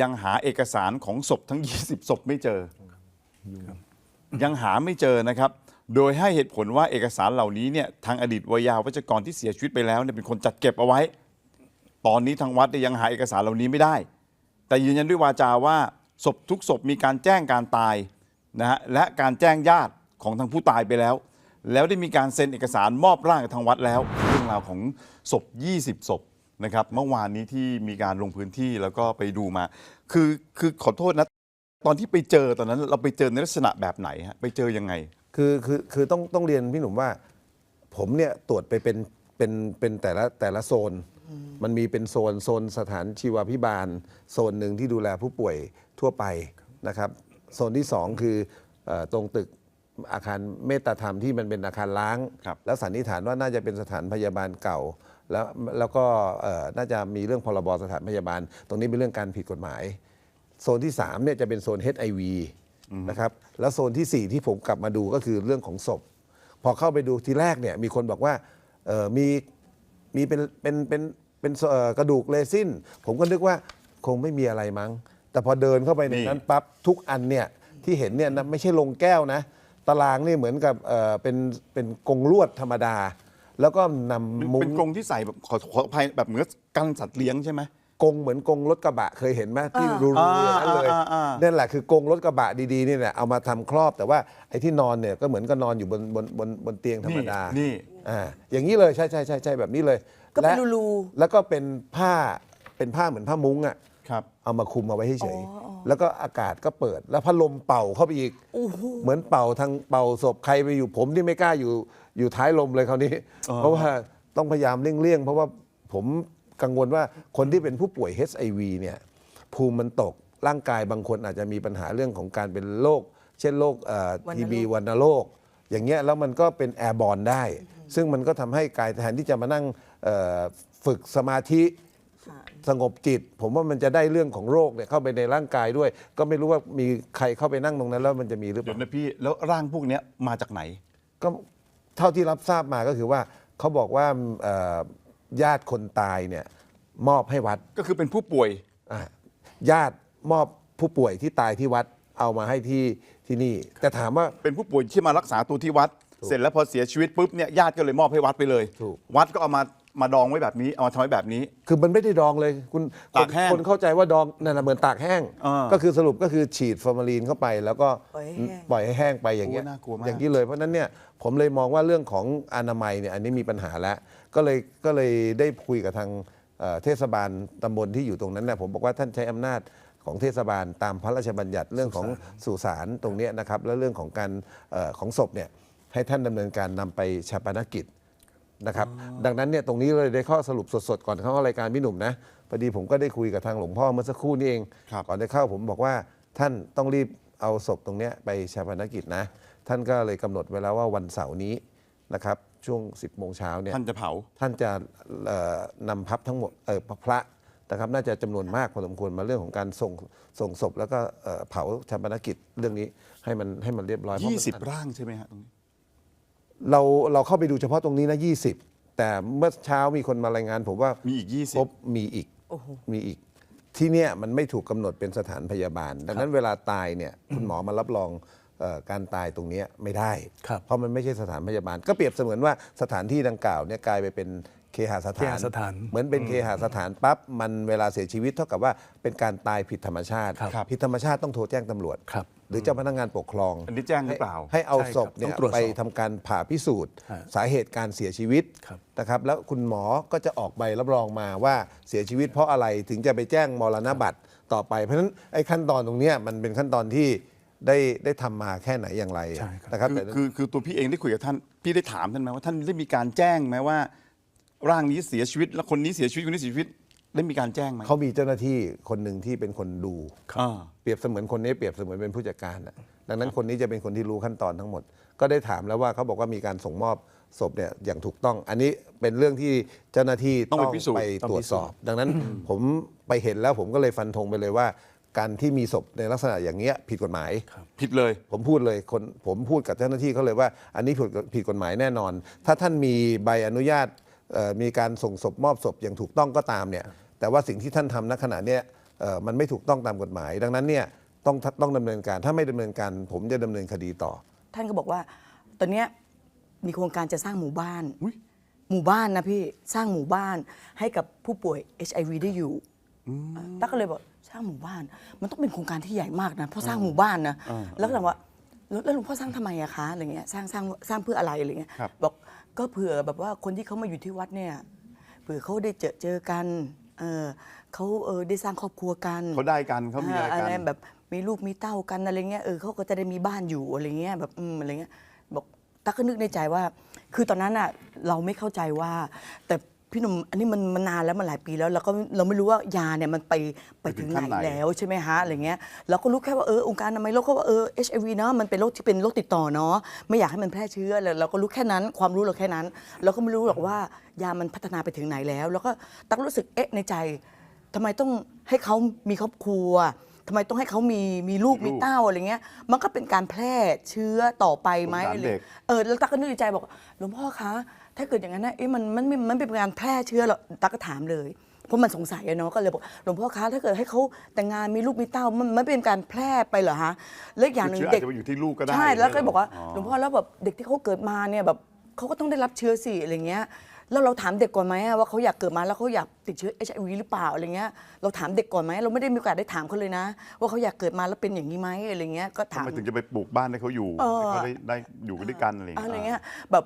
ยังหาเอกสารของศพทั้ง 20 ศพไม่เจอ ยังหาไม่เจอนะครับ โดยให้เหตุผลว่าเอกสารเหล่านี้เนี่ยทางอดีตวยาวัจกรที่เสียชีวิตไปแล้วเนี่ยเป็นคนจัดเก็บเอาไว้ ตอนนี้ทางวัดเนี่ยยังหาเอกสารเหล่านี้ไม่ได้ แต่ยืนยันด้วยวาจาว่าศพทุกศพมีการแจ้งการตายนะฮะและการแจ้งญาติของทางผู้ตายไปแล้ว แล้วได้มีการเซ็นเอกสารมอบร่างกับทางวัดแล้ว เรื่องราวของศพ 20 ศพ นะครับเมื่อวานนี้ที่มีการลงพื้นที่แล้วก็ไปดูมา คือคือขอโทษนะ ตอนที่ไปเจอตอนนั้นเราไปเจอในลักษณะแบบไหนฮะไปเจอยังไง คือคือคือต้องต้องเรียนพี่หนุ่มว่า ผมเนี่ยตรวจไปเป็นเป็นเป็นแต่ละแต่ละโซน มันมีเป็นโซนโซนสถานชีวาพิบาล โซนหนึ่งที่ดูแลผู้ป่วยทั่วไปนะครับโซนที่สองคือเอ่อตรงตึกอาคารเมตตาธรรมที่มันเป็นอาคารล้าง ครับ แล้วสันนิษฐานว่าน่าจะเป็นสถานพยาบาลเก่า แล้วแล้วก็เอ่อน่าจะมีเรื่องพรบสถานพยาบาล ตรงนี้เป็นเรื่องการผิดกฎหมาย โซนที่3เนี่ยจะเป็นโซน HIV นะครับแล้วโซนทีสี่4 ที่ผมกลับมาดูก็คือเรื่องของศพ พอเข้าไปดูทีแรกเนี่ยมีคนบอกว่าเอ่อมีมีเป็นเป็นเป็นเป็นเอ่อกระดูกเรซินผมก็นึกว่าคงไม่มีอะไรมั้ง แต่พอเดินเข้าไปในนี่นั้นปั๊บทุกอันเนี่ยที่เห็นเนี่ยนะไม่ใช่ลงแก้วนะ ตารางนี่เหมือนกับเอ่อเป็นเป็นกรงลวดธรรมดา แล้วก็นำมุ้เป็นงกรงที่ใส่แบบขอขออภัยแบบเหมือนกันสัตว์เลี้ยงใช่ไหมกรงเหมือนกรงรถกระบะเคยเห็นไหมที่อ่ารูๆอย่างนั้นเลยอ่าอ่าอ่านั่นแหละคือกรงรถกระบะดีๆนี่แหละเอามาทำครอบ แต่ว่าไอ้ที่นอนเนี่ยก็เหมือนกับนอนอยู่บนบนบนบนเตียงธรรมดานี่อ่าอย่างนี้เลยใช่ใช่ใช่ใช่แบบนี้เลยก็เป็นและรูแล้วก็เป็นผ้าเป็นผ้าเหมือนผ้ามุ้งอะครับเอามาคลุมเอาไว้เฉยอ๋ออ๋อๆ แล้วก็อากาศก็เปิด แล้วพัดลมเป่าเข้าไปอีกโอ้โหเหมือนเป่าทางเป่าศพใครไปอยู่ผมที่ไม่กล้าอยู่อยู่ท้ายลมเลยคราวนี้อ๋อเพราะว่าต้องพยายามเลี่ยงๆเพราะว่าผมกังวลว่าคนที่เป็นผู้ป่วย HIV เนี่ยภูมิมันตกร่างกายบางคนอาจจะมีปัญหาเรื่องของการเป็นโรคเช่นโรควัณโรคทีบีวัณโรคอย่างเงี้ยแล้วมันก็เป็นแอร์บอลได้ ซึ่งมันก็ทำให้กายแทนที่จะมานั่งเอ่อฝึกสมาธิค่ะ สงบจิต ผมว่ามันจะได้เรื่องของโรคเนี่ยเข้าไปในร่างกายด้วย ก็ไม่รู้ว่ามีใครเข้าไปนั่งตรงนั้น แล้วมันจะมีหรือเปเดี๋ยล่าวนะพี่แล้วร่างพวกเนี้ยมาจากไหน ก็เท่าที่รับทราบมาก็คือว่าเขาบอกว่าเอ่อญาติคนตายเนี่ยมอบให้วัดก็คือเป็นผู้ป่วยอะญาติมอบผู้ป่วยที่ตายที่วัดเอามาให้ที่ที่นี่ แต่ถามว่า เป็นผู้ป่วยที่มารักษาตัวที่วัด เสร็จแล้วพอเสียชีวิตปุ๊บเนี่ยญาติก็เลยมอบให้วัดไปเลย ถูก วัดก็เอามา มาดองไว้แบบนี้ เอามาทำไว้แบบนี้ คือมันไม่ได้ดองเลย คุณคตานกแห้งคนเข้าใจว่าดองนั่นนะเหมือนตากแห้ง อ่าก็คือสรุปก็คือฉีดฟอร์มาลีนเข้าไป แล้วก็ปล่อยให้แห้ง ปล่อยให้แห้งไปอย่างเงี้ยโอ้น่ากลัวมาก อย่างนี้เลยเพราะฉะนั้นเนี่ยผมเลยมองว่าเรื่องของอนามัยเนี่ยอันนี้มีปัญหาแล้ว ก็เลยก็เลยได้คุยกับทางเอ่อเทศบาลตำบลที่อยู่ตรงนั้นนะผมบอกว่าท่านใช้อำนาจของเทศบาลตามพระราชบัญญัติเรื่องของสุสานตรงเนี้ยนะครับ และเรื่องของการเอ่อของศพเนี่ยให้ท่านดำเนินการนำไปชาปนกิจ นะครับ ดังนั้นเนี่ยตรงนี้เลยได้ข้อสรุปสดๆ ก่อนเข้ารายการพี่หนุ่มนะพอดีผมก็ได้คุยกับทางหลวงพ่อเมื่อสักครู่นี้เอง ครับก่อนได้เข้าผมบอกว่าท่านต้องรีบเอาศพตรงเนี้ยไปชาปนกิจนะ ท่านก็เลยกำหนดไว้แล้วว่าวันเสาร์นี้นะครับช่วง 10โมงเช้าเนี่ย ท่านจะเผา ท่านจะเอ่อนำพับทั้งหมดเออพระนะครับน่าจะจำนวนมากพอสมควรมาเรื่องของการส่งส่งศพแล้วก็เอ่อเผาชาปนกิจเรื่องนี้ให้มันให้มันเรียบร้อยเพราะมัน 20 ร่างใช่ไหมฮะตรงนี้ เราเราเข้าไปดูเฉพาะตรงนี้นะ 20 แต่เมื่อเช้ามีคนมารายงาน ผมว่ามีอีก20พบมีอีกโอ้โห มีอีก ที่เนี่ยมันไม่ถูกกำหนดเป็นสถานพยาบาล ดังนั้นเวลาตายเนี่ยคุณหมอมารับรองเอ่อการตายตรงเนี้ยไม่ได้ ครับเพราะมันไม่ใช่สถานพยาบาล ก็เปรียบเสมือนว่าสถานที่ดังกล่าวเนี่ยกลายไปเป็นเคหสเคถานหสถาน เหมือนเป็นเคหสถานปั๊บมันเวลาเสียชีวิตเท่ากับว่าเป็นการตายผิดธรรมชาติ ครับ ผิดธรรมชาติต้องโทรแจ้งตำรวจ ครับ หรือเจ้าพนักงานปกครอง อันนี้แจ้งหรือเปล่า ให้ให้เอาใช่ครับศพเนี่ต้ยองตรวจสอบไปทำการผ่าพิสูจน์ฮะสาเหตุการเสียชีวิตครับนะครับแล้วคุณหมอก็จะออกใบรับรองมาว่าเสียชีวิตเพราะอะไรถึงจะไปแจ้งมรณบัตรต่อไป เพราะฉะนั้นไอ้ขั้นตอนตรงเนี้ยมันเป็นขั้นตอนที่ได้ได้ทำมาแค่ไหนอย่างไรใช่ครับนะครับคือแต่คือคือตัวพี่เองได้คุยกับท่านพี่ได้ถามท่านไหมว่าท่านได้มีการแจ้งไหมว่า ร่างนี้เสียชีวิต แล้วคนนี้เสียชีวิตคนนี้เสียชีวิต ได้มีการแจ้งไหมเขามีเจ้าหน้าที่คนหนึ่งที่เป็นคนดู อ่า เปรียบเสมือนคนนี้เปรียบเสมือนเป็นผู้จัดการน่ะดังนั้นคนนี้จะเป็นคนที่รู้ขั้นตอนทั้งหมด ก็ได้ถามแล้วว่าเขาบอกว่ามีการส่งมอบศพเนี่ยอย่างถูกต้อง อันนี้เป็นเรื่องที่เจ้าหน้าที่ต้องไปพิสูจน์ ไปต้องตรวพิจสูสจน์อบ ดังนั้นผมไปเห็นแล้วผมก็เลยฟันธงไปเลยว่า การที่มีศพในลักษณะอย่างเงี้ยผิดกฎหมาย ผิดเลย ผมพูดเลยคนผมพูดกับเจ้าหน้าที่เขาเลยว่า อันนี้ผิดผิดกฎหมายแน่นอน ถ้าท่านมีใบอนุญาตเอ่อ มีการส่งศพมอบศพอย่างถูกต้องก็ตามเนี่ยแต่ว่าสิ่งที่ท่านทำณขณะเนี้ยเอ่อมันไม่ถูกต้องตามกฎหมาย ดังนั้นเนี่ยต้องต้องดำเนินการถ้าไม่ดำเนินการ ผมจะดำเนินคดีต่อ ท่านก็บอกว่า ตอนเนี้ยมีโครงการจะสร้างหมู่บ้านอุ๊ยหมู่บ้านนะพี่สร้างหมู่บ้านให้กับผู้ป่วย HIV ได้อยู่ตั๊กก็เลยบอกสร้างหมู่บ้าน มันต้องเป็นโครงการที่ใหญ่มากนะเพราะสร้างหมู่บ้านนะแล้วก็ถามว่าแล้วแล้วหลวงพ่อสร้างทำไมอะคะอะไรเงี้ยสร้างสร้างสร้างเพื่ออะไรอะไรเงี้ยครับบอก ก็เผื่อแบบว่าคนที่เขามาอยู่ที่วัดเนี่ยเผื่อเขาได้เจอเจอกันเออเขาเออได้สร้างครอบครัวกันเขาได้กันเขามีอะไรกันแบบมีลูกมีเต้ากันอะไรเงี้ยเออเขาก็จะได้มีบ้านอยู่อะไรเงี้ยแบบอืมอะไรเงี้ยบอกตั๊กก็นึกในใจว่า คือตอนนั้นอะเราไม่เข้าใจว่า แต่ พี่หนุ่มอันนี้มันมันนานแล้วมันหลายปีแล้วเราก็เราไม่รู้ว่ายาเนี่ยมันไปไปถึงไหนไปถึงขั้นไหนแล้วใช่ไหมฮะอะไรเงี้ยเราก็รู้แค่ว่าเออองค์การอนามัยโลกเขาว่าเออ HIV เนาะมันเป็นโรคที่เป็นโรคติดต่อเนาะไม่อยากให้มันแพร่เชื้อแล้วเราก็รู้แค่นั้น ความรู้เราแค่นั้น เราก็ไม่รู้หรอกว่ายามันพัฒนาไปถึงไหนแล้ว แล้วก็ตั๊กรู้สึกเอ๊ะในใจทำไมต้องให้เขามีครอบครัวทำไมต้องให้เขามีมีลูกมีลูมีกเต้าอะไรเงี้ย มันก็เป็นการแพร่เชื้อต่อไปไหมสงสารอะไรเด็ก เออแล้วตั๊กก็นึกในใจบอกหลวงพ่อคะถ้าเกิดอย่างนั้นนะเอ๊ะมันมันมันมันเป็นการแพร่เชื้อเหรอตั๊กก็ถามเลยเพราะมันสงสัยอะเนาะก็เลยบอกหลวงพ่อคะถ้าเกิดให้เขาแต่งงานมีลูกมีเต้ามันมันเป็นการแพร่ไปเหรอฮะแล้วอีกอย่างหนึ่งเชื้ออาเด็จกจะไปอยู่ที่ลูกก็ได้ใช่แล้วก็บอกว่าอ๋อ หลวงพ่อแล้วแบบเด็กที่เขาเกิดมาเนี่ยแบบเขาก็ต้องได้รับเชื้อสิอะไรเงี้ย แล้วเราถามเด็กก่อนไหมอะว่าเขาอยากเกิดมาแล้วเขาอยากติดเชื้อ HIV หรือเปล่าอะไรเงี้ยเราถามเด็กก่อนไหมเราไม่ได้มีโอกาสได้ถามเขาเลยนะ ว่าเขาอยากเกิดมาแล้วเป็นอย่างนี้ไหมอะไรเงี้ยก็ทำถามไมถึงจะไปปลูกบ้านให้เขาอยู่เออให้เขาได้ได้อยู่กันด้วยกันอะไรอย่างอะไรเงี้ยเงี้ยแบบ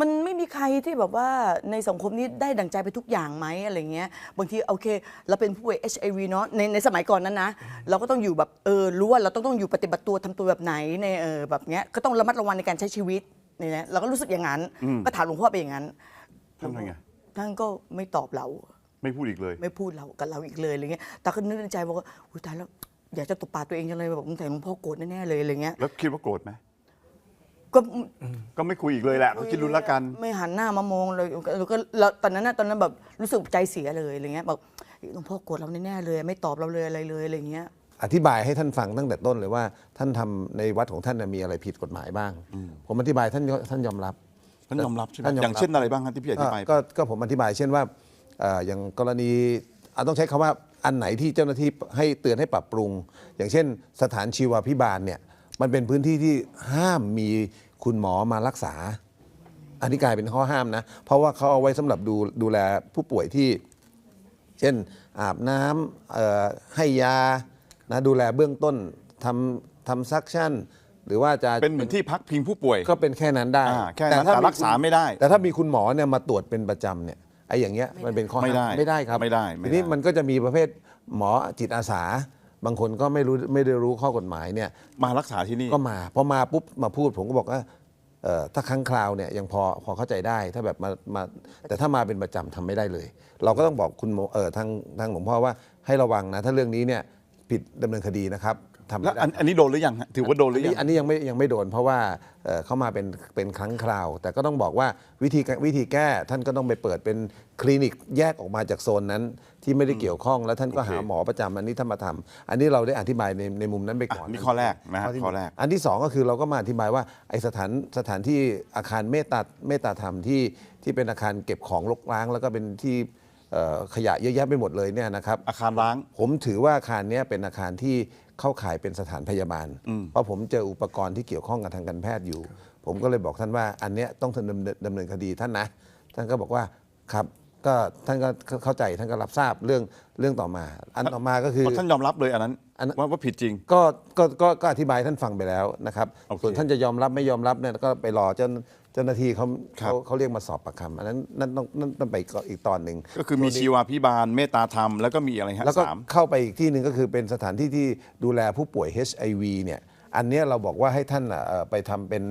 มันไม่มีใครที่แบบว่าในสังคมนี้ได้ดั่งใจไปทุกอย่างไหมอะไรเงี้ยบางทีโอเคเราเป็นผู้ป่วย HIV เนาะในในสมัยก่อนนั้นนะเราก็ต้องอยู่แบบเออรู้ว่าเราต้องต้องอยู่ปฏิบัติตัวทำตัวแบบไหนในเออแบบเงี้ยก็ต้องระมัดระวังในการใช้ชีวิตนี่นะเราก็รู้สึกอย่างนั้นก็ถามหลวงพ่อไปอย่างนั้น ท่านว่าไงท่านก็ไม่ตอบเรา ไม่พูดอีกเลย ไม่พูดเรากับเราอีกเลยอะไรเงี้ยแต่ก็นึกในใจว่าอุ้ยตายแล้วอยากจะตบปากตัวเองจังเลยแบบสงสัยหลวงพ่อโกรธแน่ๆเลยอะไรเงี้ยแล้วคิดว่าโกรธไหมก็ก็ไม่คุยอีกเลยแหละเขาคิดรู้แล้วกัน ไม่หันหน้ามามองเลยแล้วก็แล้วตอนนั้นน่ะตอนนั้นแบบรู้สึกใจเสียเลยอะไรเงี้ยแบบหลวงพ่อโกรธเราแน่ๆเลย ไม่ตอบเราเลยอะไรเลยอะไรเงี้ยอธิบายให้ท่านฟังตั้งแต่ต้นเลยว่า ท่านทำในวัดของท่านน่ะมีอะไรผิดกฎหมายบ้าง ผมอธิบายท่านท่านยอมรับ ท่านยอมรับใช่ไหมท่านยอมรับ อย่างเช่นอะไรบ้างครับที่พี่อธิบายก็ก็ผมอธิบายเช่นว่าเอ่ออย่างกรณีอะต้องใช้คำว่าอันไหนที่เจ้าหน้าที่ให้เตือนให้ปรับปรุง อย่างเช่น สถานชีวาพิบาลเนี่ยมันเป็นพื้นที่ที่ห้ามมีคุณหมอมารักษา อันนี้กลายเป็นข้อห้ามนะ เพราะว่าเขาเอาไว้สำหรับดูดูแลผู้ป่วยที่ เช่นอาบน้ำเอ่อให้ยานะดูแลเบื้องต้นทำทำซักชั่น หรือว่าจะเป็นเหมือนที่พักพิงผู้ป่วย ก็เป็นแค่นั้นได้อ่าแค่นั้นแต่ถ้รักษาไม่ได้ แต่ถ้ามีคุณหมอเนี่ยมาตรวจเป็นประจำเนี่ยไอ้อย่างเงี้ยมันเป็นข้อไม่ได้ห้ามไม่ได้ครับไม่ได้ไม่ได้ทีนี้มันก็จะมีประเภทหมอจิตอาสา บางคนก็ไม่รู้ไม่ได้รู้ข้อกฎหมายเนี่ยมารักษาที่นี่ก็มาพอมาปุ๊บมาพูดผมก็บอกว่าเอ่อถ้าครั้งคราวเนี่ยยังพอพอเข้าใจได้ถ้าแบบมามาแต่ถ้ามาเป็นประจำทำไม่ได้เลย เราก็ต้องบอกคุณหมอเออทางทางหลวงพ่อว่าให้ระวังนะ ถ้าเรื่องนี้เนี่ยผิดดำเนินคดีนะครับ ทำแล้วไม่ได้ อันอันนี้โดนหรือยังฮะถือว่าโดนหรืออันยันี้งอันนี้ยังไม่ยังไม่โดนเพราะว่าเอ่อเข้ามาเป็นเป็นครั้งคราว แต่ก็ต้องบอกว่าวิธีวิธีแก้ท่านก็ต้องไปเปิดเป็นคลินิกแยกออกมาจากโซนนั้นที่ไม่ได้เกี่ยวข้องแล้วท่านก็โอเค หาหมอประจำอันนี้ท่านมาทำอันนี้เราได้อธิบายในในมุมนั้นไปอะก่อน นี่ข้อแรกนะฮะที่ข้อแรก อันที่สองก็คือเราก็มาอธิบายว่าไอสถานสถานที่อาคารเมตตาเมตตาธรรมที่ที่เป็นอาคารเก็บของรกร้าง แล้วก็เป็นที่เอ่อ ขยะเยอะแยะไปหมดเลยเนี่ยนะครับอาคารร้าง ผมถือว่าอาคารเนี้ยเป็นอาคารที่เข้าข่ายเป็นสถานพยาบาล เพราะผมเจออุปกรณ์ที่เกี่ยวข้องกับทางการแพทย์อยู่ ผมก็เลยบอกท่านว่า อันเนี้ยต้องดำเนินดำเนินคดีท่านนะ ท่านก็บอกว่าครับก็ท่านก็เข้าใจท่านก็รับทราบเรื่องเรื่องต่อมา อันต่อมาก็คือท่านยอมรับเลยอันนั้นอันนั้นว่าว่าผิดจริงก็ก็ก็ก็อธิบายท่านฟังไปแล้วนะครับโอเคส่วนท่านจะยอมรับไม่ยอมรับเนี่ยก็ไปรอเจ้า เจ้าหน้าที่เขาครับ เขาเขาเรียกมาสอบปากคำอันนั้นนั่นต้องนั่นต้องไปอีกตอนหนึ่ง ก็คือมีชีวาพิบาลเมตตาธรรมแล้วก็มีอะไรฮะแล้วก็สาม เข้าไปอีกที่หนึ่งก็คือเป็นสถานที่ที่ดูแลผู้ป่วย HIV เนี่ยอันเนี้ยเราบอกว่าให้ท่านอะเอ่อไปทำเป็น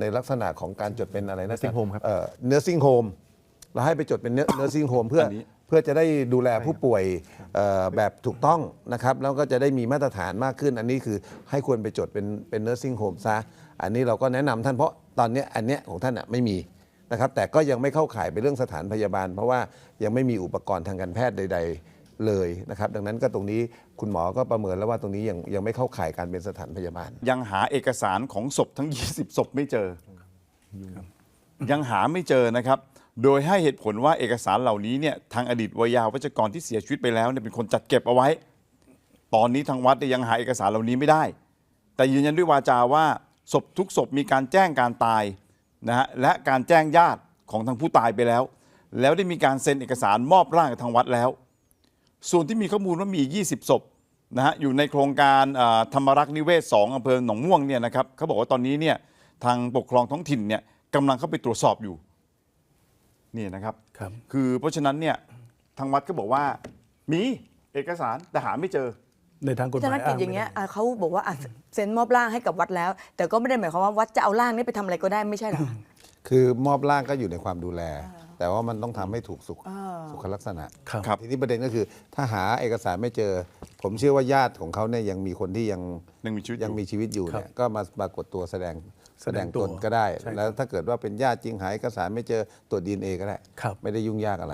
ในลักษณะของการจดเป็นอะไรนะ Nursing home ครับ เนื้อซิงโฮมเราให้ไปจดเป็นเนื้อซิงโฮมเพื่ออนนี้เพื่อจะได้ดูแลผู้ป่วยเอ่อแบบถูกต้องนะครับ แล้วก็จะได้มีมาตรฐานมากขึ้น อันนี้คือให้ควรไปจดเป็นเป็นเนื้อซิงโฮมซะอันนี้เราก็แนะนำท่านเพราะตอนเนี้ยอันเนี้ยของท่านอะไม่มีนะครับแต่ก็ยังไม่เข้าข่ายไปเรื่องสถานพยาบาล เพราะว่ายังไม่มีอุปกรณ์ทางการแพทย์ใด ๆ เลยนะครับ ดังนั้นก็ตรงนี้คุณหมอก็ประเมินแล้วว่าตรงนี้ยังยังไม่เข้าข่ายการเป็นสถานพยาบาล ยังหาเอกสารของศพทั้ง 20ศพไม่เจอ ยังหาไม่เจอนะครับ โดยให้เหตุผลว่าเอกสารเหล่านี้เนี่ยทางอดีตวัยยาวัจกรที่เสียชีวิตไปแล้วเนี่ยเป็นคนจัดเก็บเอาไว้ ตอนนี้ทางวัดเนี่ยยังหาเอกสารเหล่านี้ไม่ได้ แต่ยืนยันด้วยวาจาว่าศพทุกศพมีการแจ้งการตายนะฮะและการแจ้งญาติของทางผู้ตายไปแล้ว แล้วได้มีการเซ็นเอกสารมอบร่างกับทางวัดแล้ว ส่วนที่มีข้อมูลว่ามี 20 ศพนะฮะอยู่ในโครงการธรรมรักษ์นิเวศ 2อำเภอหนองม่วงเนี่ยนะครับเขาบอกว่าตอนนี้เนี่ยทางปกครองท้องถิ่นเนี่ยกำลังเข้าไปตรวจสอบอยู่ นี่นะครับครับคือเพราะฉะนั้นเนี่ยทางวัดก็บอกว่า มีเอกสารแต่หาไม่เจอ ในทางกฎหธนมายกิจอ้างอย่างไม่เงี้ยได้อะเขาบอกว่าอะเซ็นมอบร่างให้กับวัดแล้ว แต่ก็ไม่ได้หมายความว่าวัดจะเอาร่างนี้ไปทำอะไรก็ได้ไม่ใช่เหรอ คือมอบร่างก็อยู่ในความดูแล แต่ว่ามันต้องทำให้ถูกสุขสุขลักษณะครับครับ ทีนี้ประเด็นก็คือ ถ้าหาเอกสารไม่เจอ ผมเชื่อว่าญาติของเขาเนี่ยยังมีคนที่ยังยังมีชีวิตอยู่ยังมีชีวิตอยู่เนี่ยก็มาปรากฏตัวแสดง แสแสดดงงตัตวนก็ได้ใช่ครับแล้วถ้าเกิดว่าเป็นญาติจริงหาเอกสารไม่เจอตรวจดีเอ็นเอก็ได้ครับไม่ได้ยุ่งยากอะไร